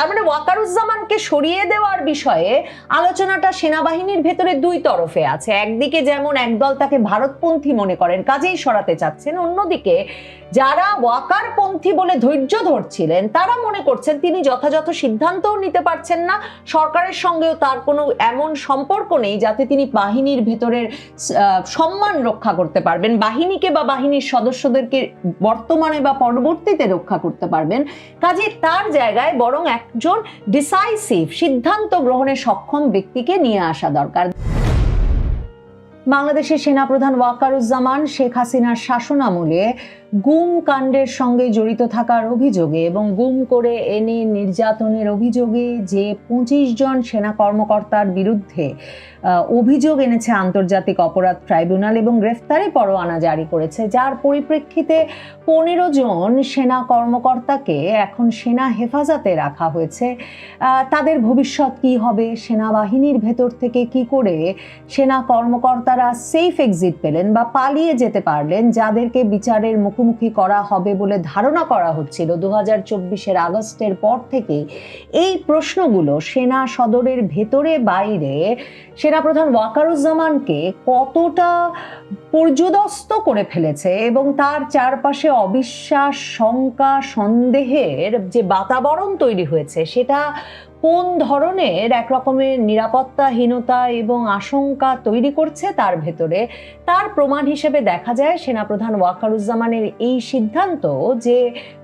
তার মানে ওয়াকারুজ্জামানকে সরিয়ে দেওয়ার বিষয়ে আলোচনাটা সেনাবাহিনীর ভেতরে দুই তরফে আছে। একদিকে যেমন একদল তাকে ভারতপন্থী মনে করেন, কাজেই সরাতে চাচ্ছেন। অন্যদিকে যারা ওয়াকারপন্থী বলে ধৈর্য ধরছিলেন, তারা মনে করছেন তিনি যথাযথ সিদ্ধান্তও নিতে পারছেন না। সরকারের সঙ্গেও তার কোনো এমন সম্পর্ক নেই যাতে তিনি বাহিনীর ভেতরের সম্মান রক্ষা করতে পারবেন। বাহিনীকে বা বাহিনীর সদস্যদেরকে বর্তমানে বা পরবর্তীতে রক্ষা করতে পারবেন। কাজে তার জায়গায় বরং একজন ডিসাইসিভ সিদ্ধান্ত গ্রহণে সক্ষম ব্যক্তিকে নিয়ে আসা দরকার। বাংলাদেশের সেনাপ্রধান ওয়াকারুজ্জামান শেখ হাসিনার শাসনামলে গুম কাণ্ডের সঙ্গে জড়িত থাকার অভিযোগে এবং গুম করে এনে নির্যাতনের অভিযোগে যে পঁচিশ জন সেনা কর্মকর্তার বিরুদ্ধে অভিযোগ এনেছে আন্তর্জাতিক অপরাধ ট্রাইব্যুনাল এবং গ্রেফতারি পরোয়ানা জারি করেছে। যার পরিপ্রেক্ষিতে পনেরো জন সেনা কর্মকর্তাকে এখন সেনা হেফাজতে রাখা হয়েছে। তাদের ভবিষ্যৎ কি হবে, সেনাবাহিনীর ভেতর থেকে কি করে সেনা কর্মকর্তারা সেফ এক্সিট পেলেন বা পালিয়ে যেতে পারলেন, যাদেরকে বিচারের মুখোমুখি করা হবে বলে ধারণা করা হচ্ছিল। দু হাজার চব্বিশের আগস্টের পর থেকে এই প্রশ্নগুলো সেনা সদরের ভেতরে বাইরে সেনাপ্রধান ওয়াকারুজ্জামানকে কতটা পর্যদস্ত করে ফেলেছে এবং তার চারপাশে অবিশ্বাস, শঙ্কা, সন্দেহের যে বাতাবরণ তৈরি হয়েছে, সেটা কোন ধরনের এক রকমের নিরাপত্তাহীনতা এবং আশঙ্কা তৈরি করছে তার ভেতরে? তার প্রমাণ হিসেবে দেখা যায়, সেনাপ্রধান ওয়াকারুজ্জামানের এই সিদ্ধান্ত যে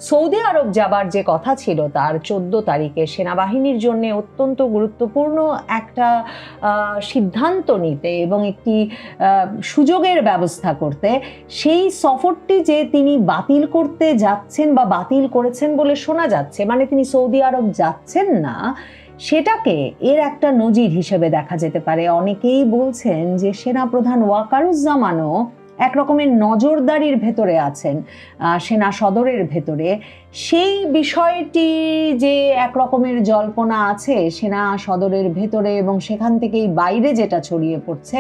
সৌদি আরব যাবার যে কথা ছিল, তার চোদ্দ তারিখে সেনাবাহিনীর জন্য অত্যন্ত গুরুত্বপূর্ণ একটা সিদ্ধান্ত নিতে এবং একটি সুযোগের ব্যবস্থা করতে, সেই সফরটি যে তিনি বাতিল করতে যাচ্ছেন বা বাতিল করেছেন বলে শোনা যাচ্ছে মানে তিনি সৌদি আরব যাচ্ছেন না সেটাকে এর একটা নজির হিসেবে দেখা যেতে পারে। অনেকেই বলছেন যে সেনা সেনাপ্রধান ওয়াকারুজ্জামানও এক রকমের নজরদারির ভেতরে আছেন সেনা সদরের ভেতরে। সেই বিষয়টি যে এক রকমের জল্পনা আছে সেনা সদরের ভেতরে এবং সেখান থেকেই বাইরে যেটা ছড়িয়ে পড়ছে,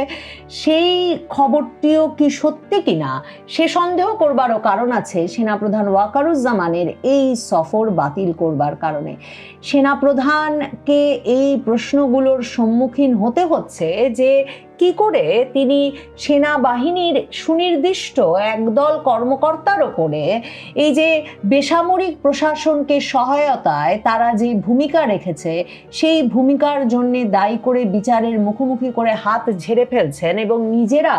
সেই খবরটিও কি সত্যি কিনা সে সন্দেহ করবারও কারণ আছে সেনাপ্রধান ওয়াকারুজ্জামানের এই সফর বাতিল করবার কারণে। সেনাপ্রধানকে এই প্রশ্নগুলোর সম্মুখীন হতে হচ্ছে যে কি করে তিনি সেনাবাহিনীর সুনির্দিষ্ট একদল কর্মকর্তার ওপরে এই যে বেসামরিক প্রশাসনকে সহায়তায় তারা যে ভূমিকা রেখেছে, সেই ভূমিকার জন্য দায়ী করে বিচারের মুখোমুখি করে হাত ঝেড়ে ফেলছেন এবং নিজেরা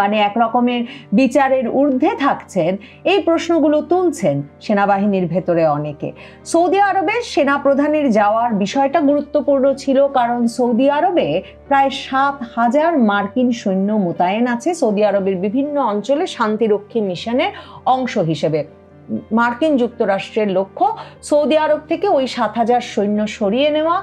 মানে এক রকমের বিচারের ঊর্ধ্বে থাকছেন, এই প্রশ্নগুলো তুলছেন সেনাবাহিনীর ভেতরে অনেকে। সৌদি আরবে সেনা প্রধানের যাওয়ার বিষয়টা গুরুত্বপূর্ণ ছিল কারণ সৌদি আরবে প্রায় সাত হাজার মার্কিন সৈন্য মোতায়েন আছে সৌদি আরবের বিভিন্ন অঞ্চলে শান্তিরক্ষী মিশনের অংশ হিসেবে। মার্কিন যুক্তরাষ্ট্রের লক্ষ্য সৌদি আরব থেকে ওই সাত হাজার সৈন্য সরিয়ে নেওয়া।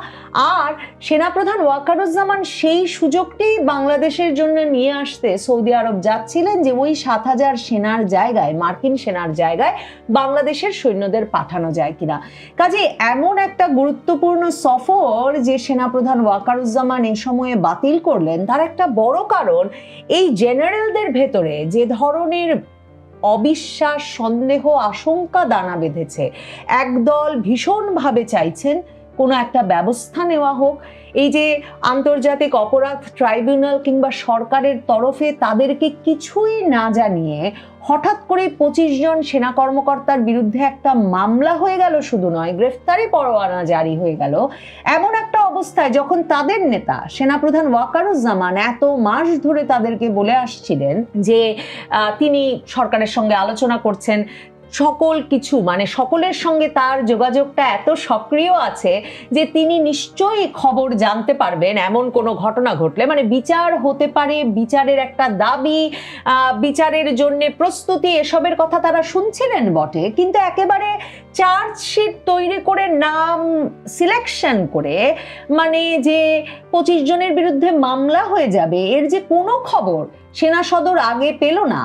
আর সেনাপ্রধান ওয়াকারুজ্জামান সেই সুযোগটি বাংলাদেশের জন্য নিয়ে আসতে সৌদি আরব যাচ্ছিলেন যে ওই সাত হাজার সেনার জায়গায়, মার্কিন সেনার জায়গায় বাংলাদেশের সৈন্যদের পাঠানো যায় কিনা। কাজে এমন একটা গুরুত্বপূর্ণ সফর যে সেনাপ্রধান ওয়াকারুজ্জামান এই সময়ে বাতিল করলেন, তার একটা বড় কারণ এই জেনারেলদের ভেতরে যে ধরনের অবিশ্বাস সন্দেহ আশঙ্কা দানা বেঁধেছে। একদল ভীষণভাবে চাইছেন কোনো একটা ব্যবস্থা নেওয়া হোক। এই যে আন্তর্জাতিক অপরাধ ট্রাইব্যুনাল কিংবা সরকারের তরফে তাদেরকে কিছুই না জানিয়ে হঠাৎ করে পঁচিশ জন সেনা কর্মকর্তার বিরুদ্ধে একটা মামলা হয়ে গেল শুধু নয়, গ্রেফতারি পরোয়ানা জারি হয়ে গেল। এমন একটা অবস্থায় যখন তাদের নেতা, সেনাপ্রধান ওয়াকারুজ্জামান এত মাস ধরে তাদেরকে বলে আসছিলেন যে তিনি সরকারের সঙ্গে আলোচনা করছেন সকল কিছু মানে সকলের সঙ্গে তার যোগাযোগটা এত সক্রিয় আছে যে তিনি নিশ্চয়ই খবর জানতে পারবেন এমন কোনো ঘটনা ঘটলে। মানে বিচার হতে পারে, বিচারের একটা দাবি বিচারের জন্য প্রস্তুতি, এসবের কথা তারা শুনছিলেন বটে, কিন্তু একেবারে চার্জশিট তৈরি করে, নাম সিলেকশন করে মানে যে পঁচিশ জনের বিরুদ্ধে মামলা হয়ে যাবে, এর যে কোনো খবর সেনা সদর আগে পেল না।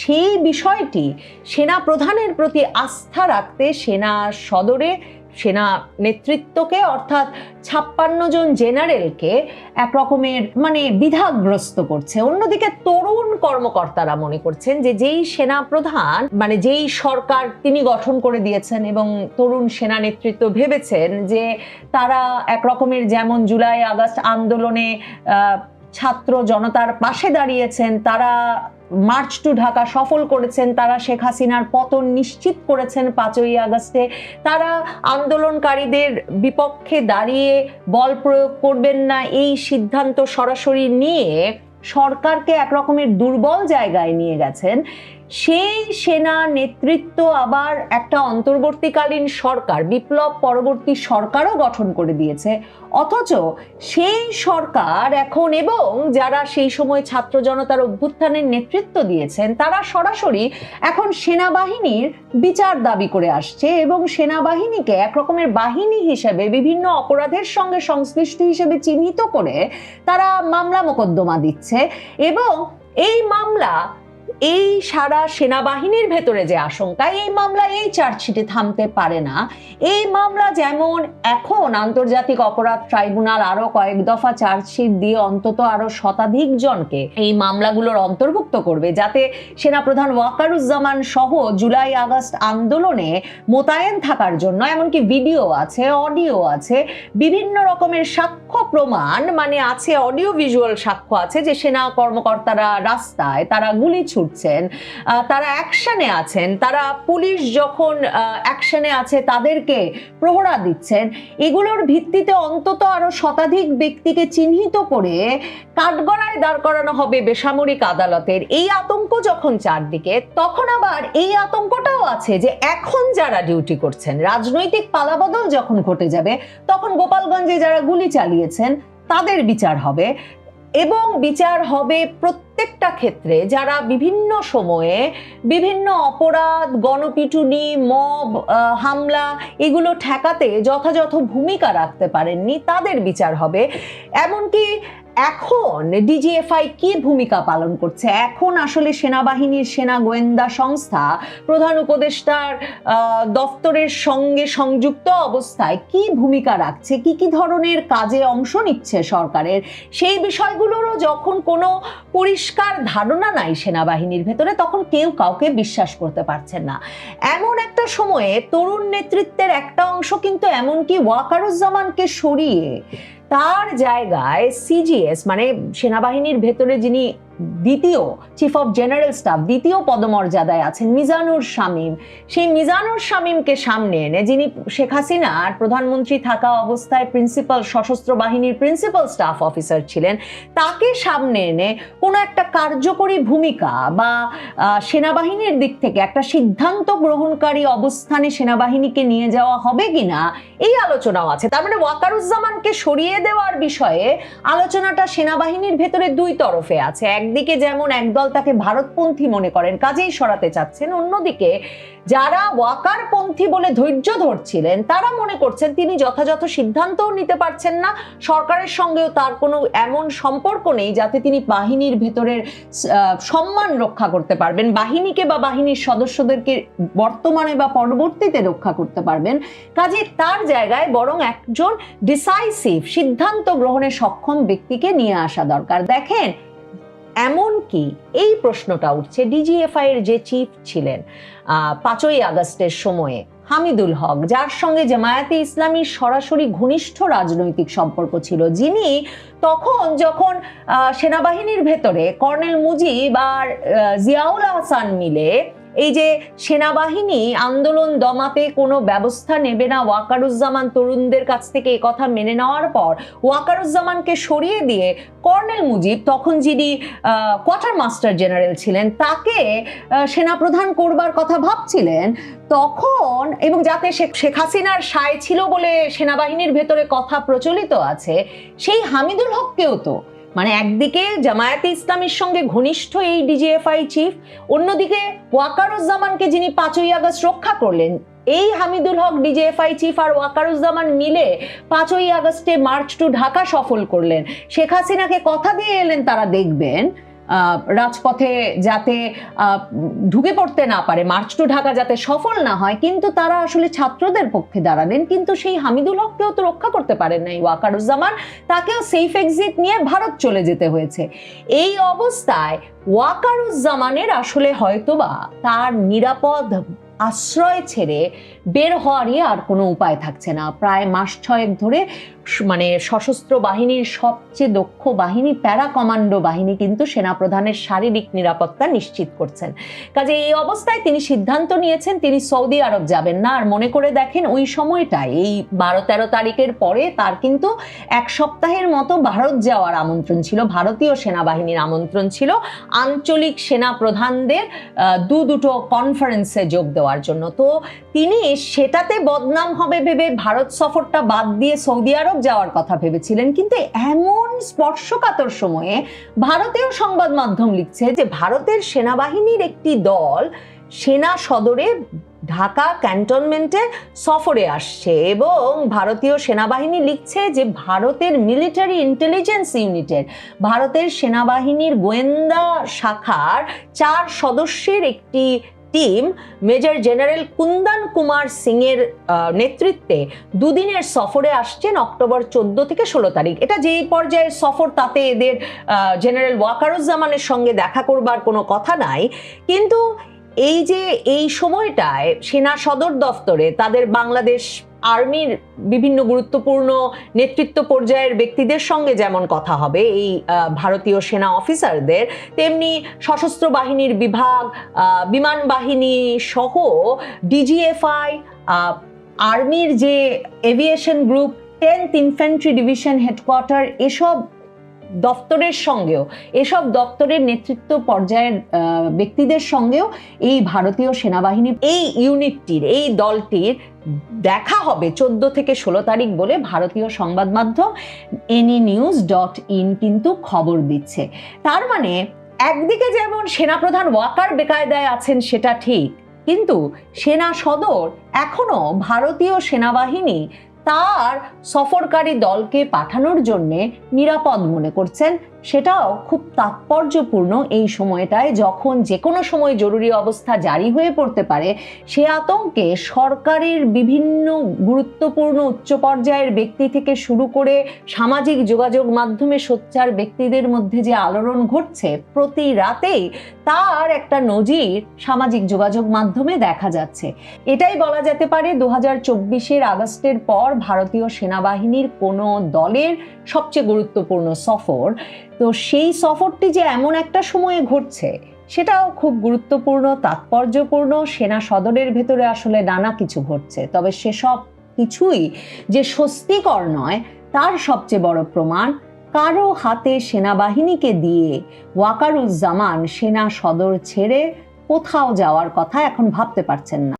সেই বিষয়টি সেনা প্রধানের প্রতি আস্থা রাখতে সেনা সদরে, সেনা নেতৃত্বকে, অর্থাৎ ছাপ্পান্ন জন জেনারেলকে এক রকমের মানে বিধাগ্রস্ত করছে। অন্যদিকে তরুণ কর্মকর্তারা মনে করছেন যে যেই সেনা প্রধান মানে যেই সরকার তিনি গঠন করে দিয়েছেন এবং তরুণ সেনা নেতৃত্ব ভেবেছেন যে তারা এক রকমের যেমন জুলাই আগস্ট আন্দোলনে ছাত্র জনতার পাশে দাঁড়িয়েছেন, তারা মার্চ টু ঢাকা সফল করেছেন তারা, শেখ হাসিনার পতন নিশ্চিত করেছেন পাঁচই আগস্টে। তারা আন্দোলনকারীদের বিপক্ষে দাঁড়িয়ে বল প্রয়োগ করবেন না, এই সিদ্ধান্ত সরাসরি নিয়ে সরকারকে একরকমের দুর্বল জায়গায় নিয়ে গেছেন। সেই সেনা নেতৃত্ব আবার একটা অন্তর্বর্তীকালীন সরকার, বিপ্লব পরবর্তী সরকারও গঠন করে দিয়েছে। অথচ সেই সরকার এখন এবং যারা সেই সময় ছাত্র জনতার অভ্যুত্থানের নেতৃত্ব দিয়েছেন, তারা সরাসরি এখন সেনাবাহিনীর বিচার দাবি করে আসছে এবং সেনাবাহিনীকে এক রকমের বাহিনী হিসেবে, বিভিন্ন অপরাধের সঙ্গে সংশ্লিষ্ট হিসেবে চিহ্নিত করে তারা মামলা মোকদ্দমা দিচ্ছে এবং এই মামলা এই সারা সেনাবাহিনীর ভেতরে যে আশঙ্কা, এই মামলা এই চার্জশিটে থামতে পারে না। এই মামলা যেমন এখন আন্তর্জাতিক অপরাধ ট্রাইব্যুনাল আরও কয়েক দফা চার্জশিট দিয়ে অন্তত আরও শতাধিক জনকে এই মামলাগুলোর অন্তর্ভুক্ত করবে, যাতে সেনাপ্রধান ওয়াকারুজ্জামান সহ জুলাই আগস্ট আন্দোলনে মোতায়েন থাকার জন্য, এমনকি ভিডিও আছে, অডিও আছে, বিভিন্ন রকমের সাক্ষ্য প্রমাণ মানে আছে অডিও ভিজুয়াল সাক্ষ্য আছে যে সেনা কর্মকর্তারা রাস্তায় তারা গুলি ছুটছেন তারা অ্যাকশনে আছেন, তারা পুলিশ যখন অ্যাকশনে আছে তাদেরকে প্রহরা দিচ্ছেন, এগুলোর ভিত্তিতে অন্তত আরও শতাধিক ব্যক্তিকে চিহ্নিত করে কাঠগড়ায় দাঁড় করানো হবে বেসামরিক আদালতের। এই আতঙ্ক যখন চারদিকে, তখন আবার এই আতঙ্কটাও আছে যে এখন যারা ডিউটি করছেন, রাজনৈতিক পালাবদল যখন ঘটে যাবে, তখন গোপালগঞ্জে যারা গুলি চালিয়েছেন, তাদের বিচার হবে। এবং বিচার হবে প্রত্যেকটা ক্ষেত্রে। যারা বিভিন্ন সময়ে বিভিন্ন অপরাধ, গণপিটুনি, মব হামলা এগুলো ঠেকাতে যথাযথ ভূমিকা রাখতে পারেননি, তাদের বিচার হবে। এমনকি এখন ডিজিএফআই কি ভূমিকা পালন করছে? এখন আসলে সেনাবাহিনীর সেনা গোয়েন্দা সংস্থা প্রধান উপদেষ্টার আহ, দফতরের সঙ্গে সংযুক্ত অবস্থায় কি ভূমিকা রাখছে? কি কি ধরনের কাজে অংশ নিচ্ছে সরকারের? সেই বিষয়গুলোরও যখন কোনো পরিষ্কার ধারণা নাই সেনাবাহিনীর ভেতরে তখন কেউ কাউকে বিশ্বাস করতে পারছেন না। এমন একটা সময়ে তরুণ নেতৃত্বের একটা অংশ কিন্তু এমনকি ওয়াকারুজ্জামানকে সরিয়ে তার জায়গায় সিজিএস মানে সেনাবাহিনীর ভেতরে যিনি দ্বিতীয় চিফ অফ জেনারেল স্টাফ দ্বিতীয় পদমর্যাদায় আছেন মিজানুর শামীম। সেই মিজানুর শামীমকে সামনে এনে যিনি শেখ হাসিনার প্রধানমন্ত্রী থাকা অবস্থায় প্রিন্সিপাল সশস্ত্র বাহিনীর প্রিন্সিপাল স্টাফ অফিসার ছিলেন, তাকে সামনে এনে কোনো একটা কার্যকরী ভূমিকা বা সেনাবাহিনীর দিক থেকে একটা সিদ্ধান্ত গ্রহণকারী অবস্থানে সেনাবাহিনীকে নিয়ে যাওয়া হবে কিনা, এই আলোচনাও আছে। তার মানে ওয়াকারুজ্জামানকে সরিয়ে দেওয়ার বিষয়ে আলোচনাটা সেনাবাহিনীর ভেতরে দুই তরফে আছে। একদিকে যেমন একদল তাকে ভারতপন্থী মনে করেন, কাজেই সরাতে চাচ্ছেন, অন্যদিকে যারা ওয়াকারপন্থী বলে ধৈর্য ধরছিলেন, তারা মনে করছেন তিনি যথাযথ সিদ্ধান্তও নিতে পারছেন না। সরকারের সঙ্গেও তার কোনো এমন সম্পর্ক নেই যাতে তিনি বাহিনীর ভেতরের সম্মান রক্ষা করতে পারবেন। বাহিনীকে বা বাহিনীর সদস্যদেরকে বর্তমানে বা পরবর্তীতে রক্ষা করতে পারবেন। কাজে তার জায়গায় বরং একজন ডিসাইসিভ, সিদ্ধান্ত গ্রহণে সক্ষম ব্যক্তিকে নিয়ে আসা দরকার। দেখেন এমন কি এই প্রশ্নটা উঠছে, ডিজিএফআই এর যে চিফ ছিলেন পাঁচই আগস্টের সময়ে হামিদুল হক, যার সঙ্গে জামায়াতে ইসলামীর সরাসরি ঘনিষ্ঠ রাজনৈতিক সম্পর্ক ছিল, যিনি তখন যখন সেনাবাহিনীর ভেতরে কর্নেল মুজিব আর জিয়াউল হাসান মিলে এই যে সেনাবাহিনী আন্দোলন দমাতে কোনো ব্যবস্থা নেবে না ওয়াকারুজ্জামান তরুণদের কাছ থেকে কথা মেনে নেওয়ার পর, ওয়াকারুজ্জামানকে সরিয়ে দিয়ে কর্নেল মুজিব, তখন যিনি কোয়ার্টার মাস্টার জেনারেল ছিলেন, তাকে সেনাপ্রধান করবার কথা ভাবছিলেন, তখন, এবং যাতে শেখ হাসিনার সায় ছিল বলে সেনাবাহিনীর ভেতরে কথা প্রচলিত আছে, সেই হামিদুল হককেও তো মানে একদিকে জামায়াতে ইসলামের সঙ্গে ঘনিষ্ঠ এই ডিজিএফআই চিফ, অন্যদিকে ওয়াকারুজ্জামানকে যিনি পাঁচই আগস্ট রক্ষা করলেন, এই হামিদুল হক ডিজিএফআই চিফ আর ওয়াকারুজ্জামান মিলে পাঁচই আগস্টে মার্চ টু ঢাকা সফল করলেন। শেখ হাসিনাকে কথা দিয়ে এলেন, তারা দেখবেন রাজপথে যাতে ঢুকে পড়তে না পারে, মার্চ টু ঢাকা যাতে সফল না হয়, কিন্তু তারা আসলে ছাত্রদের পক্ষে দাঁড়ালেন, কিন্তু সেই হামিদুল হককেও তো রক্ষা করতে পারেন নাই ওয়াকারুজ্জামান, তাকেও সেফ এক্সিট নিয়ে ভারত চলে যেতে হয়েছে। এই অবস্থায় ওয়াকারুজ্জামানের আসলে হয়তোবা তার নিরাপদ আশ্রয় ছেড়ে বের হওয়ারই আর কোনো উপায় থাকছে না। প্রায় মাস ছয়েক ধরে মানে সশস্ত্র বাহিনীর সবচেয়ে দক্ষ বাহিনী, প্যারা কমান্ডো বাহিনী কিন্তু সেনাপ্রধানের শারীরিক নিরাপত্তা নিশ্চিত করছেন। কাজে এই অবস্থায় তিনি সিদ্ধান্ত নিয়েছেন, তিনি সৌদি আরব যাবেন না। আর মনে করে দেখেন, ওই সময়টায়, এই বারো তেরো তারিখের পরে তার কিন্তু এক সপ্তাহের মতো ভারত যাওয়ার আমন্ত্রণ ছিল। ভারতীয় সেনাবাহিনীর আমন্ত্রণ ছিল আঞ্চলিক সেনা প্রধানদের দু দুটো কনফারেন্সে যোগ দেওয়ার জন্য। তো তিনি সেটাতে বদনাম হবে ভেবে ভারত সফরটা বাদ দিয়ে সৌদি আরব যাওয়ার কথা ভেবেছিলেন, কিন্তু এমন স্পর্শকাতর সময়ে ভারতীয় সংবাদ মাধ্যম লিখছে যে ভারতের সেনাবাহিনীর একটি দল সেনা সদরে ঢাকা ক্যান্টনমেন্টে সফরে আসছে এবং ভারতীয় সেনাবাহিনী লিখছে যে ভারতের মিলিটারি ইন্টেলিজেন্স ইউনিটের, ভারতের সেনাবাহিনীর গোয়েন্দা শাখার চার সদস্যের একটি team major general Kundan Kumar সিংয়ের নেতৃত্বে দুদিনের সফরে আসছেন অক্টোবর চোদ্দ থেকে ষোলো তারিখ। এটা যেই পর্যায়ের সফর, তাতে এদের জেনারেল ওয়াকারুজ্জামানের সঙ্গে দেখা করবার কোনো কথা নাই। কিন্তু এই যে এই সময়টায় সেনা সদর দফতরে তাদের বাংলাদেশ আর্মির বিভিন্ন গুরুত্বপূর্ণ নেতৃত্ব পর্যায়ের ব্যক্তিদের সঙ্গে যেমন কথা হবে, এই ভারতীয় সেনা অফিসারদের, তেমনি সশস্ত্র বাহিনীর বিভাগ বিমান বাহিনী সহ ডিজিএফআই আর্মির যে aviation group, tenth infantry division headquarter, এসব দপ্তরের সঙ্গেও, এসব দপ্তরের নেতৃত্ব পর্যায়ের ব্যক্তিদের সঙ্গেও এই ভারতীয় সেনাবাহিনী এই ইউনিটটির, এই দলটির দেখা হবে চোদ্দ থেকে ষোলো তারিখ বলে ভারতীয় সংবাদ মাধ্যম এনি নিউজ ডট ইন কিন্তু খবর দিচ্ছে। তার মানে একদিকে যেমন সেনাপ্রধান ওয়াকার বেকায়দায় আছেন সেটা ঠিক, কিন্তু সেনা সদর এখনও ভারতীয় সেনাবাহিনী তার সফরকারী দলকে পাঠানোর জন্য নিরাপদ মনে করছেন। সেটাও খুব তাৎপর্যপূর্ণ এই সময়টায়, যখন যে কোনো সময় জরুরি অবস্থা জারি হয়ে পড়তে পারে, সে আতঙ্কে সরকারের বিভিন্ন গুরুত্বপূর্ণ উচ্চ পর্যায়ের ব্যক্তি থেকে শুরু করে সামাজিক যোগাযোগ মাধ্যমে সোচ্চার ব্যক্তিদের মধ্যে যে আলোড়ন ঘটছে, প্রতি রাতেই তার একটা নজির সামাজিক যোগাযোগ মাধ্যমে দেখা যাচ্ছে। এটাই বলা যেতে পারে, দু হাজার আগস্টের পর ভারতীয় সেনাবাহিনীর কোনো দলের সবচেয়ে গুরুত্বপূর্ণ সফর। তো সেই সফরটি যে এমন একটা সময়ে ঘটছে, সেটাও খুব গুরুত্বপূর্ণ, তাৎপর্যপূর্ণ, সেনা সদরের ভেতরে আসলে নানা কিছু ঘটছে। তবে সেসব কিছুই যে স্বস্তিকর নয়, তার সবচেয়ে বড় প্রমাণ, কারও হাতে সেনাবাহিনীকে দিয়ে ওয়াকারুজ্জামান সেনা সদর ছেড়ে কোথাও যাওয়ার কথা এখন ভাবতে পারছেন না।